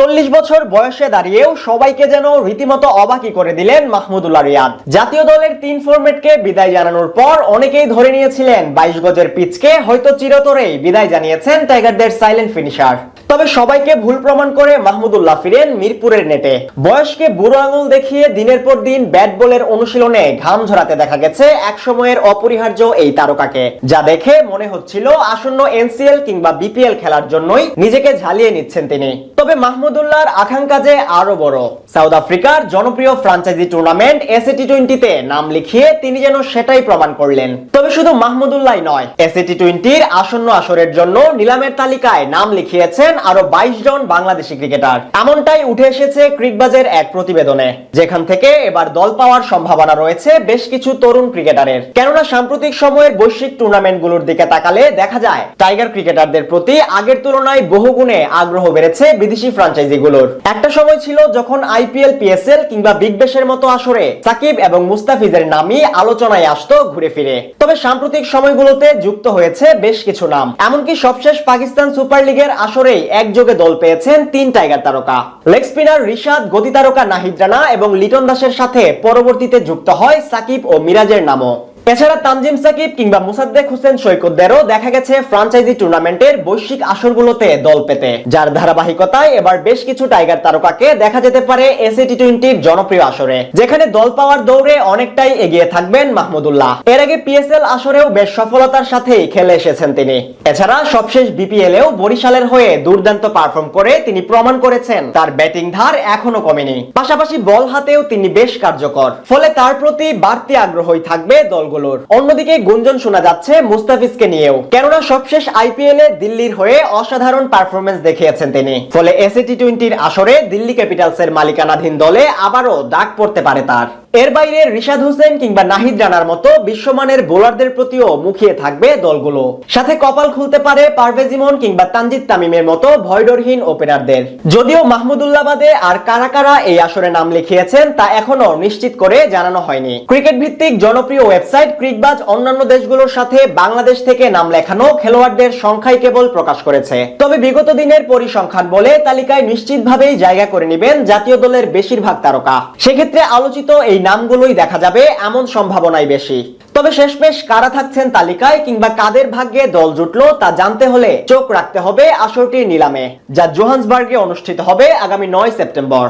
চল্লিশ বছর বয়সে দাঁড়িয়েও সবাইকে যেন রীতিমতো অবাকি করে দিলেন মাহমুদুল্লাহ রিয়াদ। জাতীয় দলের তিন ফরম্যাটকে বিদায় জানানোর পর অনেকেই ধরে নিয়েছিলেন বাইশ গজের পিচকে, হয়তো চিরতরেই বিদায় জানিয়েছেন টাইগারদের সাইলেন্ট ফিনিশার। তবে সবাইকে ভুল প্রমাণ করে মাহমুদুল্লাহ ফিরেন মিরপুরের নেটে। বয়সকে বুড়ো আঙুল দেখিয়ে দিনের পর দিন ব্যাট বলের অনুশীলনে ঘাম ঝরাতে দেখা গেছে এক সময়ের অপরিহার্য এই তারকাকে। যা দেখে মনে হচ্ছিল আসন্ন এনসিএল কিংবা বিপিএল খেলার জন্যই নিজেকে ঝালিয়ে নিচ্ছেন তিনি। তবে মাহমুদুল্লাহর আকাঙ্ক্ষা যে আরও বড়। সাউথ আফ্রিকার জনপ্রিয় ফ্রাঞ্চাইজি টুর্নামেন্ট এসএ টি টোয়েন্টিতে নাম লিখিয়ে তিনি যেন সেটাই প্রমাণ করলেন। তবে শুধু মাহমুদুল্লাহ নয়, এসএ টি টোয়েন্টির আসন্ন আসরের জন্য নিলামের তালিকায় নাম লিখিয়েছেন আরও বাইশ জন বাংলাদেশি ক্রিকেটার। এমনটাই উঠে এসেছে ক্রিকবাজের এক প্রতিবেদনে, যেখান থেকে এবার দল পাওয়ার সম্ভাবনা রয়েছে বেশ কিছু তরুণ ক্রিকেটারের। কেননা সাম্প্রতিক সময়ের বৈশ্বিক টুর্নামেন্টগুলোর দিকে তাকালে দেখা যায়, টাইগার ক্রিকেটারদের প্রতি আগের তুলনায় বহুগুণে আগ্রহ বেড়েছে বিদেশি ফ্রাঞ্চাইজিগুলোর। একটা সময় ছিল যখন আইপিএল, পিএসএল কিংবা বিগ ব্যাশের মতো আসরে সাকিব এবং মুস্তাফিজের নামই আলোচনায় আসতো ঘুরে ফিরে। তবে সাম্প্রতিক সময়গুলোতে যুক্ত হয়েছে বেশ কিছু নাম। এমনকি সবশেষ পাকিস্তান সুপার লিগের আসরেই একযোগে দল পেয়েছেন তিন টাইগার তারকা। লেগ স্পিনার রিশাদ গতি তারকা নাহিদ রানা এবং লিটন দাসের সাথে পরবর্তীতে যুক্ত হয় সাকিব ও মিরাজের নামও। এছাড়া তানজিম সাকিব কিংবা মুসাদ্দেক হোসেন সৈকতদেরও দেখা গেছে ফ্রাঞ্চাইজি টুর্নামেন্টের বৈশ্বিক আসরগুলোতে দল পেতে। যার ধারাবাহিকতায় এবার বেশ কিছু টাইগার তারকাকে দেখা যেতে পারে এসএ টি টোয়েন্টির জনপ্রিয় আসরে, যেখানে দল পাওয়ার দৌড়ে অনেকটাই এগিয়ে থাকবেন মাহমুদুল্লাহ। এর আগে পিএসএল আসরেও বেশ সফলতার সাথেই খেলে এসেছেন তিনি। এছাড়া সবশেষ বিপিএল এও বরিশালের হয়ে দুর্দান্ত পারফর্ম করে তিনি প্রমাণ করেছেন, তার ব্যাটিং ধার এখনও কমেনি। পাশাপাশি বল হাতেও তিনি বেশ কার্যকর, ফলে তার প্রতি বাড়তি আগ্রহই থাকবে দলগুলোর অন্যদিকে গুঞ্জন শোনা যাচ্ছে মুস্তাফিজকে নিয়েও। কেননা সবশেষ আইপিএল এ দিল্লির হয়ে অসাধারণ পারফরমেন্স দেখিয়েছেন তিনি। ফলে এসএ টি টোয়েন্টির আসরে দিল্লি ক্যাপিটালসের মালিকানাধীন দলে আবারও দাগ পড়তে পারে তার। এর বাইরে রিশাদ হোসেন কিংবা নাহিদ রানার মতো বিশ্বমানের বোলারদের প্রতিও মুখিয়ে থাকবে দলগুলো। সাথে কপাল খুলতে পারে পারভেজ ইমন কিংবা তানজিদ তামিমের মতো ভয়ডরহীন ওপেনারদের যদিও মাহমুদুল্লাহ বাদে আর কারা কারা এই আসরে নাম লিখিয়েছেন তা এখনও নিশ্চিত করে জানানো হয়নি। ক্রিকেট ভিত্তিক জনপ্রিয় ওয়েবসাইট ক্রিকবাজ অন্যান্য দেশগুলোর সাথে বাংলাদেশ থেকে নাম লেখানো খেলোয়াড়দের সংখ্যাই কেবল প্রকাশ করেছে। তবে বিগত দিনের পরিসংখ্যান বলে তালিকায় নিশ্চিতভাবেই জায়গা করে নেবেন জাতীয় দলের বেশিরভাগ তারকা। সেক্ষেত্রে আলোচিত এই নামগুলোই দেখা যাবে এমন সম্ভাবনাই বেশি। তবে শেষমেশ কারা থাকছেন তালিকায় কিংবা কাদের ভাগ্যে দল জুটলো তা জানতে হলে চোখ রাখতে হবে আসরটির নিলামে, যা জোহান্সবার্গে অনুষ্ঠিত হবে আগামী নয় সেপ্টেম্বর।